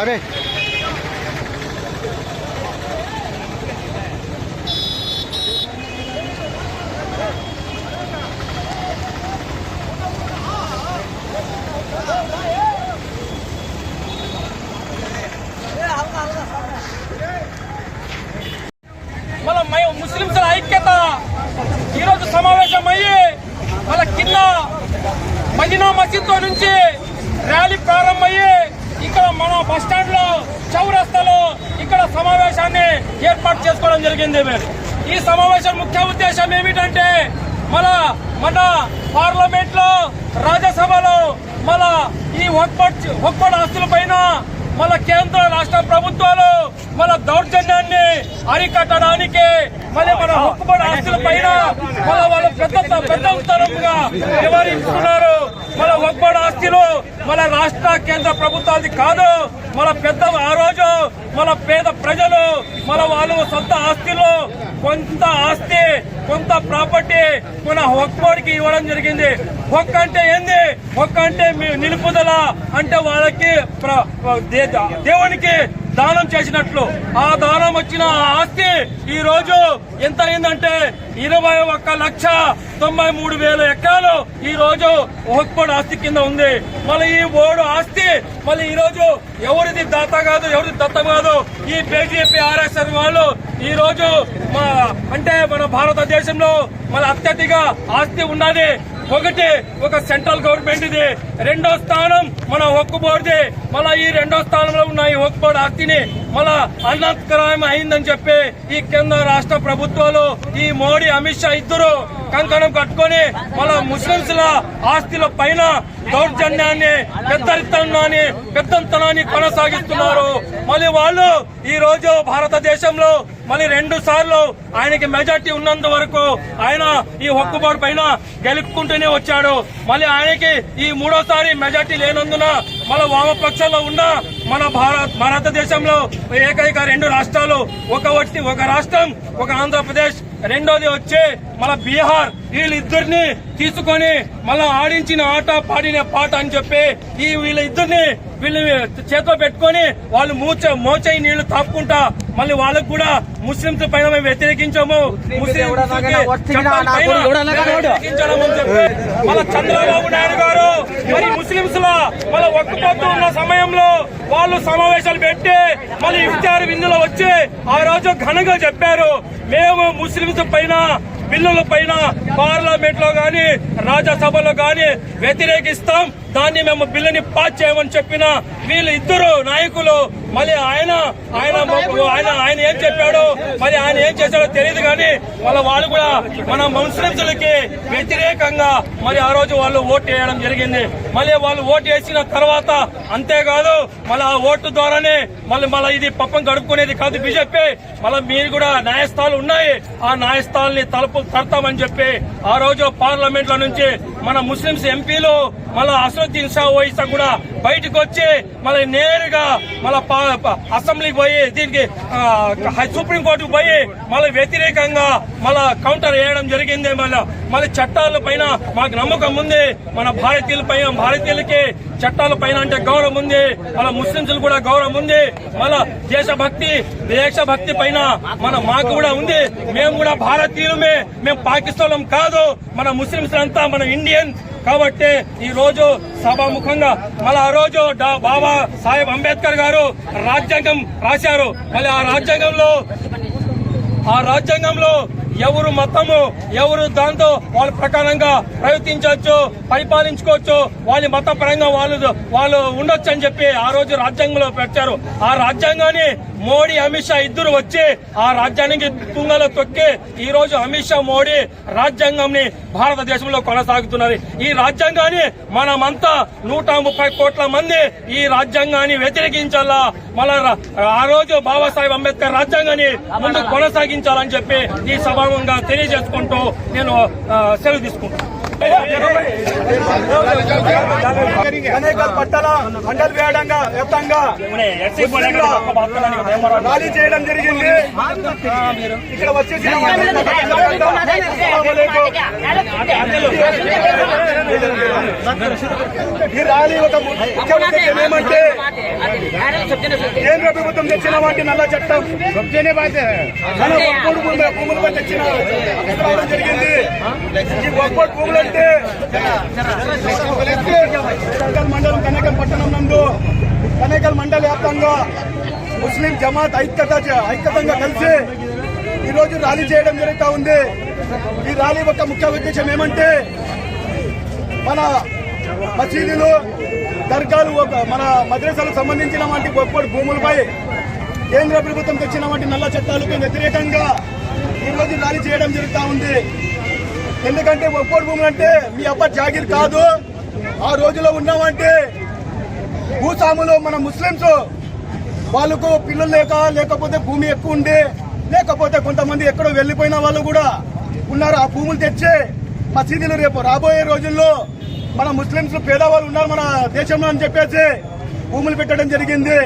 అరే మన మై- ముస్లింల ఐక్యత ఈరోజు సమావేశం అయ్యి మన కింద మదీనా మసీద్లో నుంచి ర్యాలీ ప్రారంభమయ్యి ఇక్కడ మన బస్ స్టాండ్లో చౌరస్తాలో ఇక్కడ సమావేశాన్ని ఏర్పాటు చేసుకోవడం జరిగింది ఈ సమావేశం ముఖ్య ఉద్దేశం ఏమిటంటే మన మన పార్లమెంట్లో రాజ్యసభలో మన ఈ ఒక్కటి ఆస్తుల పైన మన కేంద్ర రాష్ట్ర ప్రభుత్వాలు మన దౌర్జన్యాన్ని అరికట్టడానికి మళ్ళీ మన హక్కుబడి ఆస్తుల పైన మన వాళ్ళ పెద్ద ఉత్తరంగా వివరిస్తున్నారు మన హక్కుబడి ఆస్తులు మన రాష్ట్ర కేంద్ర ప్రభుత్వాది కాదు. మన పెద్ద ఆ రోజు మన పేద ప్రజలు మన వాళ్ళు సొంత ఆస్తిలో కొంత ఆస్తి కొంత ప్రాపర్టీ మన హక్కుబడికి ఇవ్వడం జరిగింది. ఒక్క అంటే ఏంది? ఒక్క అంటే నిలుపుదల అంటే వాళ్ళకి ప్ర- దే- దేవునికి దానం చేసినట్లు ఆ దానం వచ్చిన ఆ ఆస్తి ఈ రోజు ఎంత అయిందంటే ఇరవై ఒక్క లక్ష తొంభై మూడు వేల ఎకరాలు ఈ రోజు ఒక్కడు ఆస్తి కింద ఉంది. మళ్ళీ ఈ ఓడు ఆస్తి మళ్ళీ ఈ రోజు ఎవరిది దాత కాదు ఎవరిది దత్తం కాదు ఈ బీజేపీ ఆర్ఎస్ఎస్ వాళ్ళు ఈ రోజు మా అంటే మన భారతదేశంలో మన అత్యధిక ఆస్తి ఉన్నది. ఒకటి ఒక సెంట్రల్ గవర్నమెంట్ ఇది రెండో స్థానం మన ఒక్క బోర్డుది మళ్ళా ఈ రెండో స్థానంలో ఉన్న ఈ ఒక్క బోర్డు ఆస్తిని మళ్ళా అన్నత్కరం అయిందని చెప్పి ఈ కేంద్ర రాష్ట్ర ప్రభుత్వాలు ఈ మోడీ అమిత్ షా ఇద్దరు కంకణం కట్టుకొని మళ్ళా ముస్లింల ఆస్తుల పైన దౌర్జన్యాన్ని పెద్దరితనాన్ని పెద్దంతనాన్ని కొనసాగిస్తున్నారు. మళ్ళీ వాళ్ళు ఈ రోజు భారతదేశంలో మళ్ళీ రెండు సార్లు ఆయనకి మెజార్టీ ఉన్నంత వరకు ఆయన ఈ హక్కుబాటు పైన గెలుపుకుంటూనే వచ్చాడు. మళ్ళీ ఆయనకి ఈ మూడోసారి మెజార్టీ లేనందున మన వామపక్షంలో ఉన్న మన భారత్ భారతదేశంలో ఏకైక రెండు రాష్ట్రాలు ఒక వట్టి ఒక రాష్ట్రం ఒక ఆంధ్రప్రదేశ్. రెండోది వచ్చి మన బీహార్. వీళ్ళిద్దరిని తీసుకొని మళ్ళా ఆడించిన ఆట పాడిన పాట అని చెప్పి ఈ వీళ్ళ ఇద్దరిని వీళ్ళు చేతిలో పెట్టుకొని వాళ్ళు మూచ మోచై నీళ్ళు తాపుకుంటా మళ్ళీ వాళ్ళకు కూడా ముస్లింస్ పైన మేము వ్యతిరేకించాము. చెప్పి మళ్ళీ చంద్రబాబు నాయుడు గారు ముస్లింస్ మళ్ళీ ఉన్న సమయంలో వాళ్ళు సమావేశాలు పెట్టి మళ్ళీ ఇఫ్తార్ విందులో వచ్చి ఆ రోజు ఘనంగా చెప్పారు. మేము ముస్లింస్ పైన బిల్లుల పైన పార్లమెంట్లో గాని రాజ్యసభలో గాని వ్యతిరేకిస్తాం. దాన్ని మేము బిల్లుని పాస్ చేయమని చెప్పిన వీళ్ళు ఇద్దరు నాయకులు మళ్ళీ ఆయన ఆయన ఆయన ఆయన ఏం చెప్పాడో మరి ఆయన ఏం చేశాడో తెలియదు కానీ వాళ్ళ వాళ్ళు కూడా మన ముస్లింలకి వ్యతిరేకంగా మరి ఆ రోజు వాళ్ళు ఓటు వేయడం జరిగింది. మళ్ళీ వాళ్ళు ఓటు వేసిన తర్వాత అంతేకాదు మళ్ళీ ఆ ఓటు ద్వారానే మళ్ళీ మళ్ళీ ఇది పప్పం గడుపుకునేది కాదు బీజేపీ. మళ్ళీ మీరు కూడా న్యాయస్థానాలు ఉన్నాయి ఆ న్యాయస్థానాన్ని తలుపు తడతామని చెప్పి ఆ రోజు పార్లమెంట్లో నుంచి మన ముస్లింస్ ఎంపీలు మళ్ళీ అసదుద్దీన్ షా ఓయిసా కూడా బయటకు వచ్చి మళ్ళీ నేరుగా మళ్ళీ అసెంబ్లీకి పోయి దీనికి సుప్రీంకోర్టుకు సుప్రీం పోయి మళ్ళీ వ్యతిరేకంగా మళ్ళా కౌంటర్ వేయడం జరిగింది. మళ్ళీ మళ్ళీ చట్టాల పైన మాకు నమ్మకం ఉంది. మన భారతీయుల పైన భారతీయులకి చట్టాల పైన అంటే గౌరవం ఉంది. మన ముస్లింస్ కూడా గౌరవం ఉంది. మళ్ళా దేశభక్తి దేశభక్తి పైన మన మాకు కూడా ఉంది. మేము కూడా భారతీయులమే. మేము పాకిస్తాన్ కాదు. మన ముస్లింస్ అంతా మన ఇండియన్. కాబట్టి ఈ రోజు సభాముఖంగా మళ్ళీ ఆ రోజు డా- బాబా సాహెబ్ అంబేద్కర్ గారు రాజ్యాంగం రాశారు. మళ్ళీ ఆ రాజ్యాంగంలో ఆ రాజ్యాంగంలో ఎవరు మతము ఎవరు దాంతో వాళ్ళ ప్రకారంగా ప్రవర్తించవచ్చు పరిపాలించుకోవచ్చు వాళ్ళ మత పరంగా వాళ్ళు వాళ్ళు ఉండొచ్చు అని చెప్పి ఆ రోజు రాజ్యాంగంలో పెట్టారు. ఆ రాజ్యాంగాన్ని మోడీ అమిత్ షా ఇద్దరు వచ్చి ఆ రాజ్యానికి తుంగలో తొక్కి ఈ రోజు అమిత్ షా మోడీ రాజ్యాంగంని భారతదేశంలో కొనసాగుతున్నారు ఈ రాజ్యాంగాన్ని మనమంతా నూట ముప్పై కోట్ల మంది ఈ రాజ్యాంగాన్ని వ్యతిరేకించాలా? మన ఆ రోజు బాబాసాహెబ్ అంబేద్కర్ రాజ్యాంగాన్ని ముందు కొనసాగించాలని చెప్పి ఈ సభాముఖంగా తెలియజేసుకుంటూ నేను సెలవు తీసుకుంటాను అనేకల్ పట్టణ మండల వ్యాడంగా వ్యాప్తంగా ర్యాలీ చేయడం జరిగింది. ఇక్కడ వచ్చేసి ఈ ర్యాలీ ఒక ముఖ్య ఉద్దేశం ఏమంటే కేంద్ర ప్రభుత్వం తెచ్చిన వాటి నల్ల చట్టం. భూములపై తెచ్చిన జరిగింది. ఈ ఒక్కోడు భూములు అంటే కనకల్ మండలం కనకల్ పట్టణం నందు కనకల్ మండల వ్యాప్తంగా ముస్లిం జమాత్ ఐక్యత ఐక్యతంగా కలిసి ఈ రోజు ర్యాలీ చేయడం జరుగుతూ ఉంది. ఈ ర్యాలీ యొక్క ముఖ్య ఉద్దేశం ఏమంటే మన మసీదులు దర్గాలు ఒక- మన మద్రసాలకు సంబంధించిన వంటి గొప్పటి భూములపై కేంద్ర ప్రభుత్వం తెచ్చిన వంటి నల్ల చట్టాలకు వ్యతిరేకంగా ఈ రోజు ర్యాలీ చేయడం జరుగుతూ ఉంది. ఎందుకంటే ఒక్కోటి భూములు అంటే మీ అబ్బ జాగిర్ కాదు. ఆ రోజులో ఉన్నామంటే భూస్వాములు మన ముస్లింస్ వాళ్ళకు పిల్లలు లేక లేకపోతే భూమి ఎక్కువ ఉండి లేకపోతే కొంతమంది ఎక్కడో వెళ్ళిపోయిన వాళ్ళు కూడా ఉన్నారు. ఆ భూములు తెచ్చే మసీదులు రేపు రాబోయే రోజుల్లో మన ముస్లింస్ పేదవాళ్ళు ఉన్నారు మన దేశంలో అని చెప్పేసి భూములు పెట్టడం జరిగింది.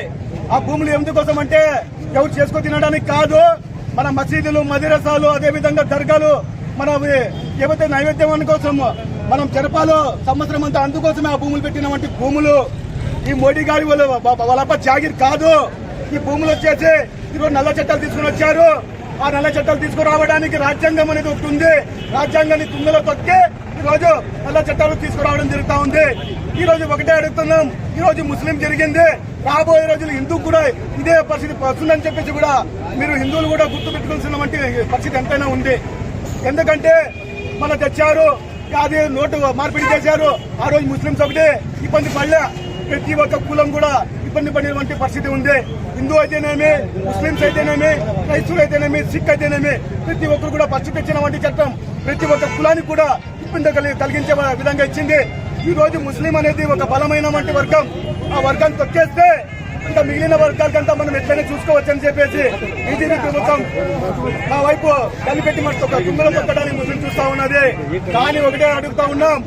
ఆ భూములు ఎందుకోసం అంటే ఎవరు చేసుకో తినడానికి కాదు. మన మసీదులు మదిరసాలు అదే విధంగా దర్గాలు మన ఏవైతే నైవేద్యం కోసం మనం చెరపాలో సంవత్సరం అంతా అందుకోసమే ఆ భూములు పెట్టిన వంటి భూములు. ఈ మోడీ గారి వాళ్ళ వాళ్ళప్ప జాగిర్ కాదు. ఈ భూములు వచ్చేసి ఈరోజు నల్ల చట్టాలు తీసుకుని వచ్చారు. ఆ నల్ల చట్టాలు తీసుకురావడానికి రాజ్యాంగం అనేది ఒకటి ఉంది. రాజ్యాంగాన్ని తుంగలో తొక్కి ఈ రోజు నల్ల చట్టాలు తీసుకురావడం జరుగుతా ఉంది. ఈ రోజు ఒకటే అడుగుతున్నాం. ఈ రోజు ముస్లిం జరిగింది. రాబోయే రోజులు హిందూ కూడా ఇదే పరిస్థితి వస్తుందని చెప్పేసి కూడా మీరు హిందువులు కూడా గుర్తు పెట్టుకోవాల్సిన వంటి పరిస్థితి ఎంతైనా ఉంది. ఎందుకంటే మన తెచ్చారు అది నోటు మార్పిడి చేశారు. ఆ రోజు ముస్లింస్ ఒకటి ఇబ్బంది పడలే. ప్రతి ఒక్క కులం కూడా ఇబ్బంది పడినటువంటి పరిస్థితి ఉంది. హిందూ అయితేనేమి ముస్లింస్ అయితేనేమి క్రైస్తువులు అయితేనేమి సిక్ అయితేనేమి ప్రతి ఒక్కరు కూడా పరిస్థితి ఇచ్చిన వంటి చట్టం ప్రతి ఒక్క కులానికి కూడా ఇబ్బంది కలిగించే విధంగా ఇచ్చింది. ఈ రోజు ముస్లిం అనేది ఒక బలమైన వంటి వర్గం. ఆ వర్గాన్ని తొక్కేస్తే ఇంకా మిగిలిన వర్గాలకంతా మనం ఎట్లయినా చూసుకోవచ్చని చెప్పేసి బీజేపీ ప్రభుత్వం మా వైపు కలిపెట్టి ఒక తుంగలో తొక్కడానికి ముస్లిం చూస్తా ఉన్నది. కానీ ఒకటే అడుగుతా ఉన్నాం.